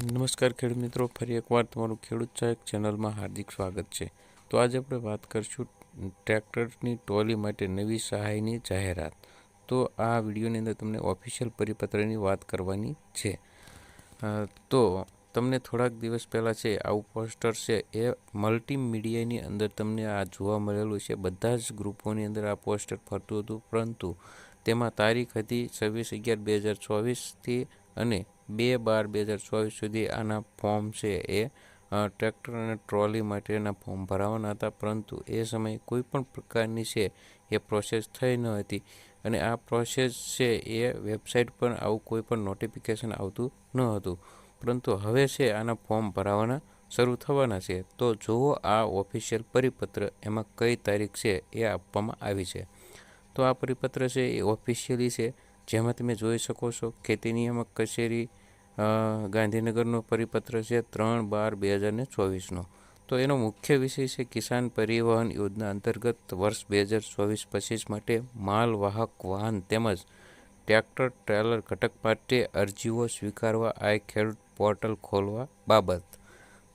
નમસ્કાર ખેડૂત મિત્રો, ફરી એકવાર તમારું ખેડૂત સહાયક ચેનલમાં હાર્દિક સ્વાગત છે. તો આજે આપણે વાત કરીશું ટ્રેક્ટરની ટ્રોલી માટે નવી સહાયની જાહેરાત. તો આ વિડીયોની અંદર તમને ઓફિશિયલ પરિપત્રની વાત કરવાની છે. તો તમને થોડાક દિવસ પહેલાં છે, આવું પોસ્ટર છે, એ મલ્ટીમીડિયાની અંદર તમને આ જોવા મળેલું છે. બધા જ ગ્રુપોની અંદર આ પોસ્ટર ફરતું હતું, પરંતુ તેમાં તારીખ હતી છવ્વીસ અગિયાર બે હજાર ચોવીસથી અને બે બાર બે હજાર ચોવીસ સુધી આના ફોર્મ છે એ ટ્રેક્ટર અને ટ્રોલી માટેના ફોર્મ ભરાવાના હતા, પરંતુ એ સમયે કોઈ પણ પ્રકારની છે એ પ્રોસેસ થઈ ન હતી અને આ પ્રોસેસ છે એ વેબસાઇટ પર આવું કોઈ પણ નોટિફિકેશન આવતું ન હતું. પરંતુ હવે છે આના ફોર્મ ભરાવાના શરૂ થવાના છે. તો જુઓ આ ઓફિશિયલ પરિપત્ર એમાં કઈ તારીખ છે એ આપવામાં આવી છે. તો આ પરિપત્ર છે એ ઓફિશિયલી છે. જેમાં તમે જોઈ શકો છો ખેતી નિયામક કચેરી ગાંધીનગરનો પરિપત્ર છે ત્રણ બાર બે હજાર ને ચોવીસનો. તો એનો મુખ્ય વિષય છે કિસાન પરિવહન યોજના અંતર્ગત વર્ષ બે હજાર ચોવીસ પચીસ માટે માલ વાહક વાહન તેમજ ટ્રેક્ટર, ટ્રેલર, ઘટક માટે અરજીઓ સ્વીકારવા આ ખેડૂત પોર્ટલ ખોલવા બાબત.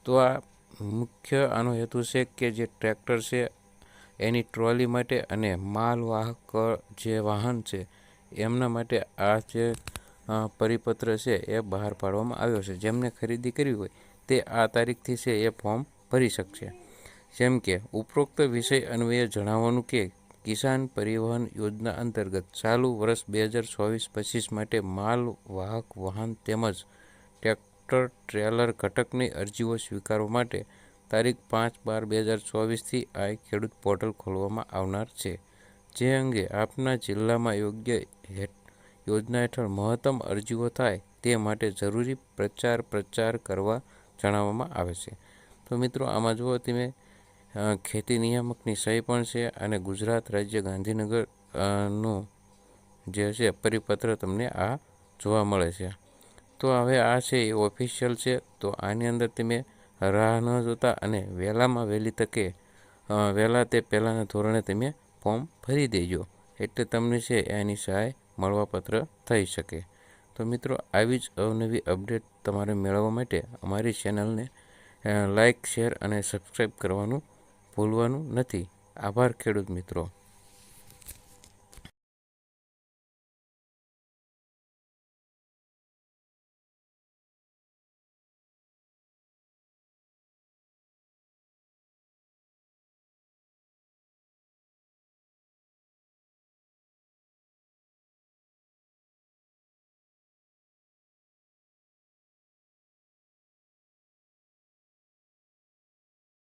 તો આ મુખ્ય આનો હેતુ છે કે જે ટ્રેક્ટર છે એની ટ્રોલી માટે અને માલવાહક જે વાહન છે એમના માટે આ જે પરિપત્ર છે એ બહાર પાડવામાં આવ્યો છે. જેમને ખરીદી કરવી હોય તે આ તારીખથી છે એ ફોર્મ ભરી શકશે. જેમ કે, ઉપરોક્ત વિષય અન્વયે જણાવવાનું કે, કિસાન પરિવહન યોજના અંતર્ગત ચાલુ વર્ષ બે હજાર ચોવીસ પચીસ માટે માલ, વાહક, વાહન તેમજ ટ્રેક્ટર, ટ્રેલર ઘટકની અરજીઓ સ્વીકારવા માટે તારીખ પાંચ બાર બે હજાર ચોવીસથી આ ખેડૂત પોર્ટલ ખોલવામાં આવનાર છે. જે અંગે આપના જિલ્લામાં યોગ્ય હેઠ યોજના હેઠળ મહત્તમ અરજીઓ થાય તે માટે જરૂરી પ્રચાર પ્રચાર કરવા જણાવવામાં આવે છે. તો મિત્રો, આમાં જુઓ તમે ખેતી નિયામકની સહી પણ છે અને ગુજરાત રાજ્ય ગાંધીનગરનું જે છે પરિપત્ર તમને આ જોવા મળે છે. તો હવે આ છે એ ઓફિશિયલ છે. તો આની અંદર તમે રાહ ન જોતા અને વહેલામાં વહેલી તકે વહેલા તે પહેલાંના ધોરણે તમે ફોર્મ ભરી દેજો. એટલે તમને છે એની સહાય મળવાપત્ર થઈ શકે. તો મિત્રો, આવી જ અવનવી અપડેટ તમારે મેળવવા માટે અમારી ચેનલને લાઇક શેર અને સબસ્ક્રાઈબ કરવાનું ભૂલવાનું નથી. આભાર ખેડૂત મિત્રો.